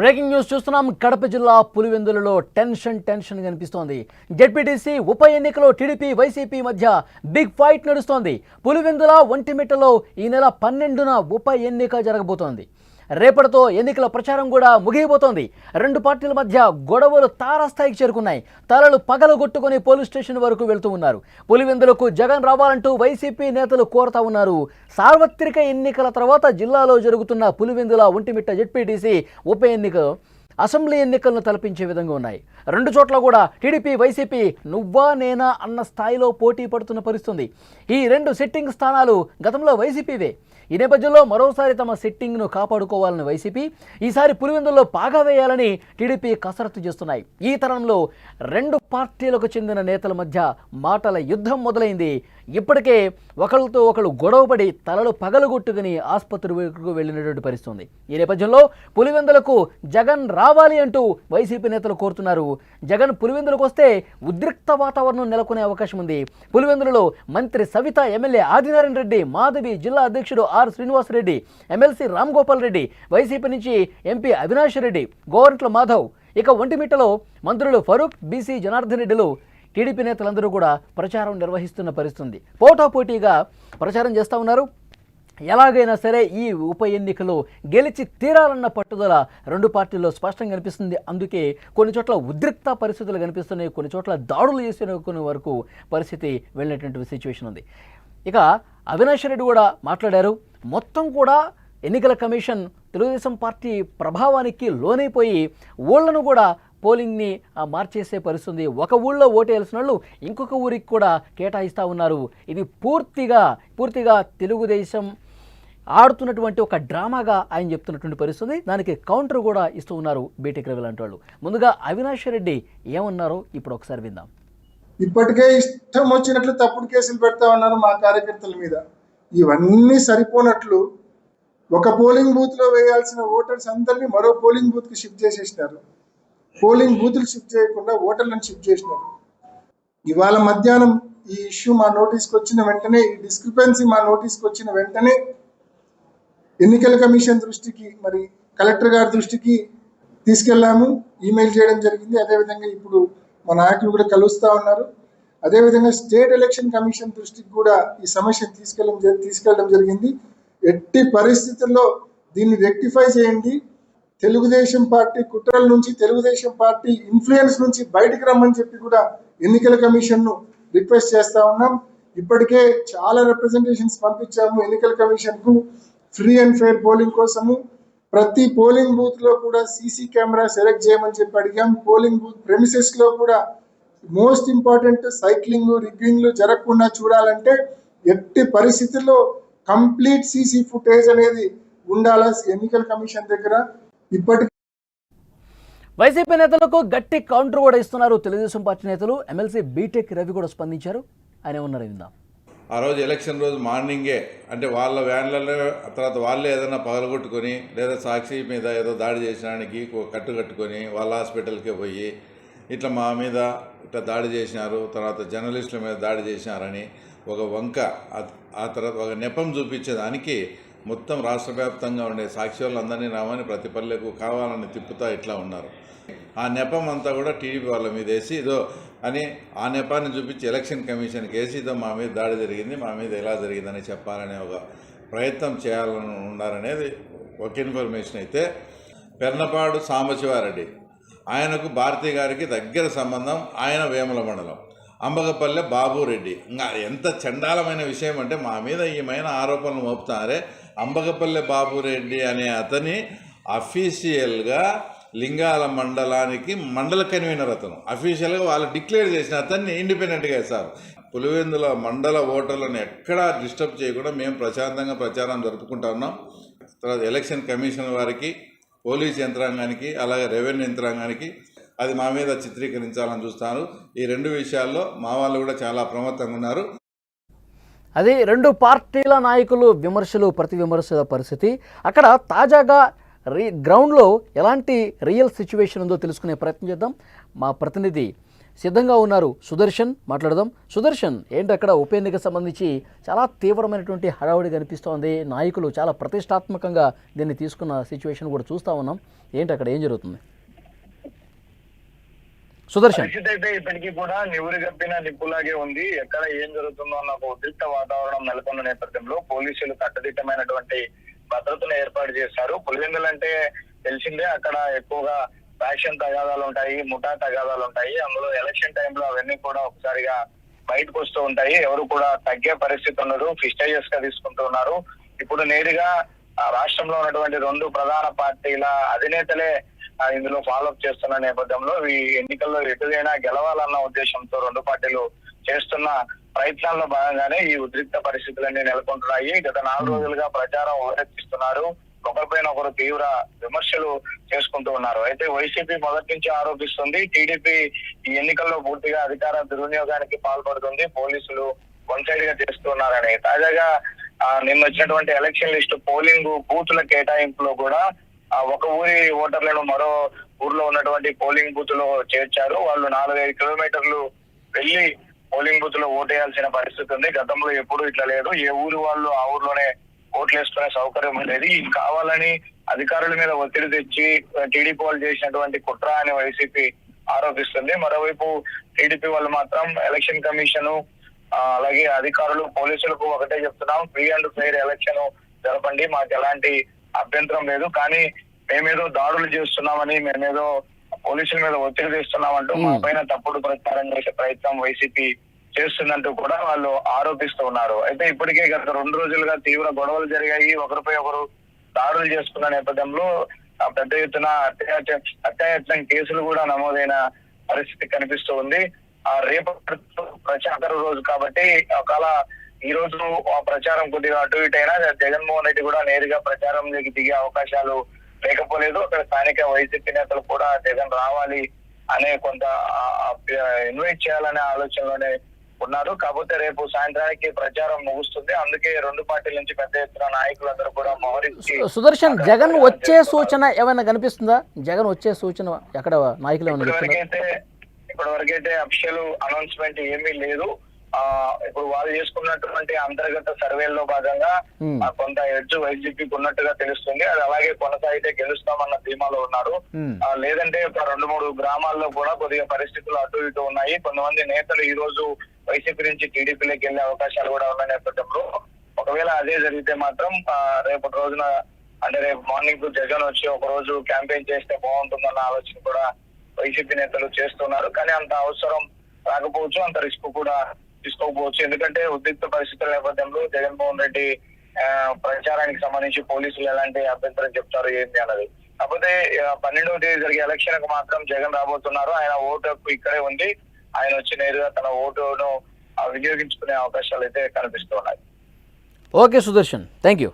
Breaking news చూస్తున్నాం. కడప జిల్లా పులివెందులలో టెన్షన్ టెన్షన్ కనిపిస్తోంది. జెడ్పీటీసీ ఉప ఎన్నికలో టీడీపీ వైసీపీ మధ్య బిగ్ ఫైట్ నడుస్తోంది. పులివెందుల ఒంటిమిట్టలో ఈ నెల పన్నెండున ఉప ఎన్నిక జరగబోతోంది. రేపటితో ఎన్నికల ప్రచారం కూడా ముగియబోతోంది. రెండు పార్టీల మధ్య గొడవలు తారాస్థాయికి చేరుకున్నాయి. తలలు పగలగొట్టుకుని పోలీస్ స్టేషన్ వరకు వెళ్తూ ఉన్నారు. పులివెందులకు జగన్ రావాలంటూ వైసీపీ నేతలు కోరుతా ఉన్నారు. సార్వత్రిక ఎన్నికల తర్వాత జిల్లాలో జరుగుతున్న పులివెందుల ఒంటిమిట్ట జెడ్పీటీసీ ఉప ఎన్నిక అసెంబ్లీ ఎన్నికలను తలపించే విధంగా ఉన్నాయి. రెండు చోట్ల కూడా టీడీపీ వైసీపీ నువ్వా నేనా అన్న స్థాయిలో పోటీ పడుతున్న పరిస్థితుంది. ఈ రెండు సిట్టింగ్ స్థానాలు గతంలో వైసీపీవే. ఈ నేపథ్యంలో మరోసారి తమ సిట్టింగ్ను కాపాడుకోవాలని వైసీపీ ఈసారి పులివెందుల్లో పాగా వేయాలని టీడీపీ కసరత్తు చేస్తున్నాయి. ఈ తరంలో రెండు పార్టీలకు చెందిన నేతల మధ్య మాటల యుద్ధం మొదలైంది. ఇప్పటికే ఒకరితో ఒకరు గొడవపడి తలలు పగలగొట్టుకుని ఆసుపత్రి వైపుకు వెళ్ళినటువంటి పరిస్థితి ఉంది ఈ నేపథ్యంలో పులివెందులకు జగన్ రావాలి అంటూ వైసీపీ నేతలు కోరుతున్నారు. జగన్ పులివెందులకు వస్తే ఉద్రిక్త వాతావరణం నెలకొనే అవకాశం ఉంది. పులివెందులలో మంత్రి సవిత ఎమ్మెల్యే ఆదినారాయణ రెడ్డి మాధవి జిల్లా అధ్యక్షుడు R Srinivasa Reddy MLC Ram Gopal Reddy YCP నుంచి ఎంపీ అవినాష్ రెడ్డి గోరంట్ల మాధవ్ ఇక ఒంటిమిట్టలో మంత్రులు ఫరూక్ బీసీ జనార్దన్ రెడ్డిలు టీడీపీ నేతలందరూ కూడా ప్రచారం నిర్వహిస్తున్న పరిస్థితుంది. పోటాపోటీగా ప్రచారం చేస్తూ ఉన్నారు. ఎలాగైనా సరే ఈ ఉప ఎన్నికలో గెలిచి తీరాలన్న పట్టుదల రెండు పార్టీల్లో స్పష్టంగా కనిపిస్తుంది. అందుకే కొన్ని చోట్ల ఉద్రిక్త పరిస్థితులు కనిపిస్తున్నాయి. కొన్ని చోట్ల దాడులు చేసిన కొన్ని వరకు పరిస్థితి వెళ్ళినటువంటి సిచ్యువేషన్ ఉంది. ఇక అవినాష్ రెడ్డి కూడా మాట్లాడారు. మొత్తం కూడా ఎన్నికల కమిషన్ తెలుగుదేశం పార్టీ ప్రభావానికి లోనైపోయి ఊళ్ళను కూడా పోలింగ్ని మార్చేసే పరిస్థితుంది. ఒక ఊళ్ళో ఓటేయాల్సిన వాళ్ళు ఇంకొక ఊరికి కూడా కేటాయిస్తూ ఉన్నారు. ఇది పూర్తిగా పూర్తిగా తెలుగుదేశం ఆడుతున్నటువంటి ఒక డ్రామాగా ఆయన చెప్తున్నటువంటి పరిస్థితుంది. దానికి కౌంటర్ కూడా ఇస్తూ ఉన్నారు బీటెక్ రవి లాంటి వాళ్ళు. ముందుగా అవినాష్ రెడ్డి ఏమన్నారో ఇప్పుడు ఒకసారి విందాం. ఇప్పటికే ఇష్టం వచ్చినట్లు తప్పుడు కేసులు పెడతా ఉన్నారు మా కార్యకర్తల మీద. ఇవన్నీ సరిపోనట్లు ఒక పోలింగ్ బూత్లో వేయాల్సిన ఓటర్స్ అందరినీ మరో పోలింగ్ బూత్కి షిఫ్ట్ చేసేసినారు. పోలింగ్ బూత్లు షిఫ్ట్ చేయకుండా ఓటర్లను షిఫ్ట్ చేసినారు. ఇవాళ మధ్యాహ్నం ఈ ఇష్యూ మా నోటీస్కి వచ్చిన వెంటనే ఈ డిస్క్రిపెన్సీ మా నోటీస్కి వచ్చిన వెంటనే ఎన్నికల కమిషన్ దృష్టికి మరి కలెక్టర్ గారి దృష్టికి తీసుకెళ్ళాము ఈమెయిల్ చేయడం జరిగింది. అదేవిధంగా ఇప్పుడు మా నాయకులు కూడా కలుస్తా ఉన్నారు. అదేవిధంగా స్టేట్ ఎలక్షన్ కమిషన్ దృష్టికి కూడా ఈ సమస్యను తీసుకెళ్ళడం జరి- తీసుకెళ్ళడం జరిగింది. ఎట్టి పరిస్థితుల్లో దీన్ని రెక్టిఫై చేయండి. తెలుగుదేశం పార్టీ కుట్రల నుంచి తెలుగుదేశం పార్టీ ఇన్ఫ్లుయెన్స్ నుంచి బయటికి రమ్మని చెప్పి కూడా ఎన్నికల కమిషన్ను రిక్వెస్ట్ చేస్తా ఉన్నాం. ఇప్పటికే చాలా రిప్రజెంటేషన్స్ పంపించాము ఎన్నికల కమిషన్కు. ఫ్రీ అండ్ ఫెయిర్ పోలింగ్ కోసము. ప్రతి పోలింగ్ బూత్లో కూడా సీసీ కెమెరా సెలెక్ట్ చేయమని చెప్పి అడిగాం. పోలింగ్ బూత్ ప్రెమిసెస్లో కూడా మోస్ట్ ఇంపార్టెంట్ సైక్లింగ్ రిగ్గింగ్లు జరగకుండా చూడాలంటే ఎట్టి పరిస్థితుల్లో కంప్లీట్ సీసీ ఫుటేజ్ అనేది ఉండాలా? ఎన్నికల కమిషన్ దగ్గర ఇప్పటి వైసీపీ నేతలకు గట్టి కౌంటర్ కూడా ఇస్తున్నారు తెలుగుదేశం పార్టీ నేతలు. ఎమ్మెల్సీ బీటెక్ రవి కూడా స్పందించారు. ఆయన ఏమన్నారు విందాం. ఆ రోజు ఎలక్షన్ రోజు మార్నింగే అంటే వాళ్ళ వ్యాన్లలో తర్వాత వాళ్ళే ఏదైనా పగలగొట్టుకొని లేదా సాక్షి మీద ఏదో దాడి చేసడానికి ఒక కట్టు కట్టుకొని వాళ్ళ హాస్పిటల్కే పోయి ఇట్లా మా మీద ఇట్లా దాడి చేసినారు తర్వాత జర్నలిస్టుల మీద దాడి చేసినారని ఒక వంక ఆ- తర్వాత ఒక నెపం చూపించేదానికి మొత్తం రాష్ట్ర వ్యాప్తంగా ఉండే సాక్షి వాళ్ళందరినీ రామని ప్రతి పల్లెకు కావాలని తిప్పుతా ఇట్లా ఉన్నారు. ఆ నెపం అంతా కూడా టీడీపీ వాళ్ళ మీద వేసి ఇదో అని ఆ నెపాన్ని చూపించి ఎలక్షన్ కమిషన్కి వేసి ఇదో మా మీద దాడి జరిగింది మా మీద ఎలా జరిగిందని చెప్పాలనే ఒక ప్రయత్నం చేయాలని ఉన్నారనేది ఒక ఇన్ఫర్మేషన్ అయితే పెర్నపాడు సాంబశివారెడ్డి. ఆయనకు భారతి గారికి దగ్గర సంబంధం ఆయన వేముల మండలం. అంబగపల్లె బాబురెడ్డి ఇంకా ఎంత చండాలమైన విషయం అంటే మా మీద ఈమైన ఆరోపణలు మోపుతారే అంబగపల్లె బాబురెడ్డి అనే అతని అఫీషియల్గా లింగాల మండలానికి మండల కన్వీనర్ అతను. అఫీషియల్గా వాళ్ళు డిక్లేర్ చేసిన అతన్ని ఇండిపెండెంట్గా వేశారు. పులివెందుల మండల ఓటర్లను ఎక్కడా డిస్టర్బ్ చేయకుండా మేము ప్రశాంతంగా ప్రచారం జరుపుకుంటా ఉన్నాం. తర్వాత ఎలక్షన్ కమిషన్ వారికి పోలీస్ యంత్రాంగానికి అలాగే రెవెన్యూ యంత్రాంగానికి అది మా మీద చిత్రీకరించాలని చూస్తాను ఈ రెండు విషయాల్లో మా వాళ్ళు కూడా చాలా అప్రమత్తంగా ఉన్నారు. అది రెండు పార్టీల నాయకులు విమర్శలు ప్రతి విమర్శల పరిస్థితి. అక్కడ తాజాగా రీ గ్రౌండ్లో ఎలాంటి రియల్ సిచ్యువేషన్ ఉందో తెలుసుకునే ప్రయత్నం చేద్దాం. మా ప్రతినిధి సిద్ధంగా ఉన్నారు సుదర్శన్ మాట్లాడదాం. సుదర్శన్ ఏంటి అక్కడ ఉప ఎన్నికకు సంబంధించి చాలా తీవ్రమైనటువంటి హడావుడి కనిపిస్తోంది. నాయకులు చాలా ప్రతిష్టాత్మకంగా దీన్ని తీసుకున్న సిచ్యువేషన్ కూడా చూస్తూ ఉన్నాం. ఏంటి అక్కడ ఏం జరుగుతుంది? సుదర్శన్. అయితే ఇప్పటికీ కూడా నివురు గప్పిన నిప్పులాగే ఉంది. ఎక్కడ ఏం జరుగుతుందో అన్న ఒక ఉద్రిక్త వాతావరణం నెలకొన్న నేపథ్యంలో పోలీసులు కట్టుదిట్టమైనటువంటి భద్రతను ఏర్పాటు చేశారు. పులివెందులు అంటే తెలిసిందే అక్కడ ఎక్కువగా ఫ్యాక్షన్ తగాదాలు ఉంటాయి ముఠా తగాదాలు ఉంటాయి. అందులో ఎలక్షన్ టైంలో అవన్నీ కూడా ఒకసారిగా బయటకు వస్తూ ఉంటాయి. ఎవరు కూడా తగ్గే పరిస్థితి ఉండదు. ఫిస్టైజెస్గా తీసుకుంటూ ఉన్నారు. ఇప్పుడు నేరుగా ఆ రాష్ట్రంలో ఉన్నటువంటి రెండు ప్రధాన పార్టీల అధినేతలే ఇందులో ఫాలోఅప్ చేస్తున్న నేపథ్యంలో ఈ ఎన్నికల్లో ఎటుదైనా గెలవాలన్న ఉద్దేశంతో రెండు పార్టీలు చేస్తున్న ప్రయత్నాల్లో భాగంగానే ఈ ఉద్రిక్త పరిస్థితులన్నీ నెలకొంటున్నాయి. గత నాలుగు రోజులుగా ప్రచారం హోరెత్తిస్తున్నారు ఒకరిపైన ఒకరు తీవ్ర విమర్శలు చేసుకుంటూ ఉన్నారు. అయితే వైసీపీ మొదటి నుంచి ఆరోపిస్తుంది టీడీపీ ఈ ఎన్నికల్లో పూర్తిగా అధికార దుర్వినియోగానికి పాల్పడుతుంది పోలీసులు వన్ సైడ్గా చేస్తున్నారని తాజాగా నిన్న వచ్చినటువంటి ఎలక్షన్ లిస్ట్ పోలింగ్ బూతుల కేటాయింపులో కూడా ఒక ఊరి ఓటర్లను మరో ఊర్లో ఉన్నటువంటి పోలింగ్ బూత్లో చేర్చారు. వాళ్ళు నాలుగైదు కిలోమీటర్లు వెళ్ళి పోలింగ్ బూత్లో ఓటేయాల్సిన పరిస్థితి ఉంది. గతంలో ఎప్పుడు ఇట్లా లేదు. ఏ ఊరు వాళ్ళు ఆ ఊర్లోనే ఓట్లు వేసుకునే సౌకర్యం ఉండేది ఇది కావాలని అధికారుల మీద ఒత్తిడి తెచ్చి టీడీపీ వాళ్ళు చేసినటువంటి కుట్ర అని వైసీపీ ఆరోపిస్తుంది. మరోవైపు టీడీపీ వాళ్ళు మాత్రం ఎలక్షన్ కమిషన్ అలాగే అధికారులు పోలీసులకు ఒకటే చెప్తున్నాం. ఫ్రీ అండ్ ఫెయిర్ ఎలక్షన్ జరపండి. మాకు ఎలాంటి అభ్యంతరం లేదు. కానీ మేమేదో దాడులు చేస్తున్నామని మేమేదో పోలీసుల మీద ఒత్తిడి తెస్తున్నామంటూ మా. పైన తప్పుడు ప్రచారం చేసే ప్రయత్నం వైసీపీ చేస్తుందంటూ కూడా వాళ్ళు ఆరోపిస్తూ ఉన్నారు. అయితే ఇప్పటికే గత రెండు రోజులుగా తీవ్ర గొడవలు జరిగాయి. ఒకరిపై ఒకరు దాడులు చేసుకున్న నేపథ్యంలో ఆ పెద్ద ఎత్తున అత్యాయత్నం కేసులు కూడా నమోదైన పరిస్థితి కనిపిస్తూ ఉంది. ఆ రేపు ప్రచార రోజు కాబట్టి ఒకవేళ ఈ రోజు ఆ ప్రచారం కొద్దిగా అటు ఇటు అయినా జగన్మోహన్ రెడ్డి కూడా నేరుగా ప్రచారంలోకి దిగే అవకాశాలు లేకపోలేదు. అక్కడ స్థానిక వైసీపీ నేతలు కూడా జగన్ రావాలి అనే కొంత ఇన్వైట్ చేయాలనే ఆలోచనలోనే ఉన్నారు. కాకపోతే రేపు సాయంత్రానికి ప్రచారం ముగుస్తుంది. అందుకే రెండు పార్టీల నుంచి పెద్ద ఎత్తున నాయకులందరూ కూడా మోహరించి సుదర్శన్ జగన్ వచ్చే సూచన ఏమైనా కనిపిస్తుందా? జగన్ వచ్చే సూచన ఎక్కడ నాయకులు ఇప్పటివరకైతే ఇప్పటి వరకైతే అఫిషియల్ అనౌన్స్మెంట్ ఏమీ లేదు. ఇప్పుడు వాళ్ళు చేసుకున్నటువంటి అంతర్గత సర్వేల్లో భాగంగా Hmm. కొంత ఎడ్జ్ వైసీపీకి ఉన్నట్టుగా తెలుస్తుంది. అది అలాగే కొనసాగితే గెలుస్తామన్న ధీమాలో ఉన్నారు. Hmm. లేదంటే ఒక రెండు మూడు గ్రామాల్లో కూడా కొద్దిగా పరిస్థితులు అటు ఇటు ఉన్నాయి. కొంతమంది నేతలు ఈ రోజు వైసీపీ నుంచి టీడీపీలోకి వెళ్ళే అవకాశాలు కూడా ఉన్న నేపథ్యంలో. ఒకవేళ అదే జరిగితే మాత్రం రేపటి రోజున అంటే రేపు మార్నింగ్ జగన్ వచ్చి ఒక రోజు క్యాంపెయిన్ చేస్తే బాగుంటుందన్న ఆలోచన కూడా వైసీపీ నేతలు చేస్తున్నారు. కానీ అంత అవసరం రాకపోవచ్చు అంత రిస్క్ కూడా తీసుకోకపోవచ్చు ఎందుకంటే ఉద్రిక్త పరిస్థితుల నేపథ్యంలో జగన్మోహన్ రెడ్డి ప్రచారానికి సంబంధించి పోలీసులు ఎలాంటి అభ్యంతరం చెప్తారు ఏంటి అన్నది. కాకపోతే పన్నెండవ తేదీ జరిగే ఎలక్షన్కు మాత్రం జగన్ రాబోతున్నారు. ఆయన ఓటు ఇక్కడే ఉంది. ఆయన వచ్చి నేరుగా తన ఓటును వినియోగించుకునే అవకాశాలు అయితే కనిపిస్తున్నాయి ఓకే సుదర్శన్. Thank you